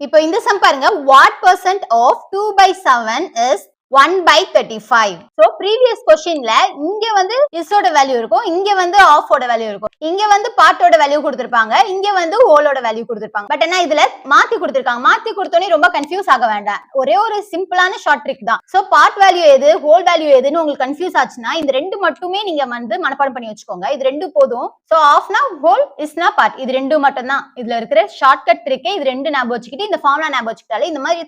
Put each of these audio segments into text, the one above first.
இப்போ இந்த சம் பாருங்க what percent of two by seven is one by thirty five so previous கொஸ்டின்ல இங்க வந்து இஸோட வேல்யூ இருக்கும் இங்க வந்து ஆஃபோட வேல்யூ இருக்கும். இங்க வந்து பாட்டோட வேல்யூ கொடுத்துருப்பாங்க. இங்க வந்து ஹோலோட வேல்யூ கொடுத்துருப்பாங்க. பட் ஆனா இதுல? மாத்தி கொடுத்துருக்காங்க. மாத்தி கொடுத்தோன்னே ரொம்ப கன்ஃபியூஸ் ஆக வேண்டாம். ஒரே ஒரு சிம்பிளான ஷார்ட் ட்ரிக் தான். ஸோ பார்ட் வேல்யூ எது? ஹோல் வேல்யூ எதுன்னு உங்களுக்கு கன்ஃபியூஸ் ஆச்சுன்னா இந்த ரெண்டு மட்டுமே நீங்க வந்து மனப்பாடம் பண்ணி வச்சுக்கோங்க. இது ரெண்டு போதும். ஸோ ஆஃப்னா ஹோல் இஸ்னா பார்ட் இது ரெண்டு மட்டும் தான் இதுல இருக்கிற ஷார்ட் கட் ட்ரிக்கே இது ரெண்டு ஞாபகம் வச்சுக்கிட்டு இந்த ஃபார்ம்லா ஞாபகம் வச்சுக்கிட்டாலே இந்த மாதிரி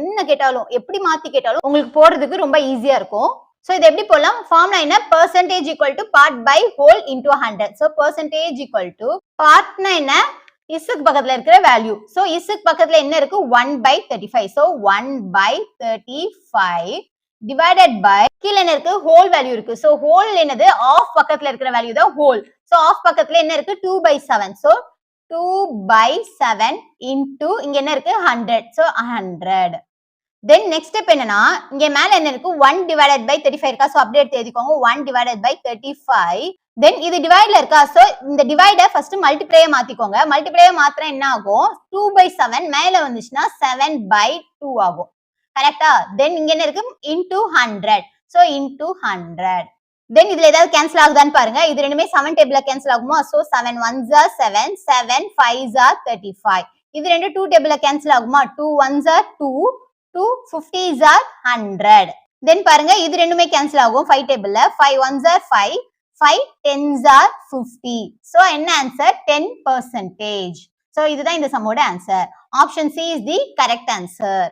என்ன கேட்டாலும் எப்படி மாத்தி கேட்டாலும் உங்களுக்கு போடுறதுக்கு ரொம்ப ஈஸியா இருக்கும். ஸோ இது எப்படி போடலாம்? ஃபார்முலா என்ன? Percentage equal to part by whole into hundred so percentage equal to பார்ட்னா என்ன? இசுக்கு பக்கத்துல இருக்கிற வேல்யூ ஸோ இசுக்கு பக்கத்துல என்ன இருக்கு? One by thirty five so one by thirty five divided by கீழே என்ன இருக்கு? ஹோல் வேல்யூ இருக்கு. ஸோ ஹோல் என்னது? ஆஃப் பக்கத்துல இருக்கிற வேல்யூ தான் ஹோல் ஸோ ஆஃப் பக்கத்துல என்ன இருக்கு? Two by seven so two by seven into இங்க என்ன இருக்கு? Hundred so hundred then next step என்னன்னா இங்க மேல என்ன இருக்கு? One divided by thirty five இருக்கா? ஸோ அப்படியே எடுத்து எழுதிக்கோங்க one divided by thirty five then இது டிவைட்ல இருக்கா? ஸோ இந்த டிவைட ஃபர்ஸ்ட் மல்டிப்ளேயே மாத்திக்கோங்க. மல்டிப்ளேய மாத்திரம் என்ன ஆகும்? டூ பை செவன் மேல வந்துச்சுன்னா செவன் பை டூ ஆகும். கரெக்டா தென் இங்க என்ன இருக்கு? Into hundred so into hundred then இதுல ஏதாவது கேன்சல் ஆகுதான்னு பாருங்க. இது ரெண்டுமே செவன் டேபிள்ல கேன்சல் ஆகுமா? So seven one are seven seven five are thirty five இது ரெண்டு டூ டேபிள்ல கேன்சல் ஆகுமா? Two one are two two fifties are hundred then பாருங்க இது ரெண்டுமே கேன்சல் ஆகும். ஃபைவ் டேபிள்ல five one are five five tens are fifty so என்ன ஆன்சர் டென் பர்சன்டேஜ் ஸோ இதுதான் இந்த சம்மோட answer option C is the correct answer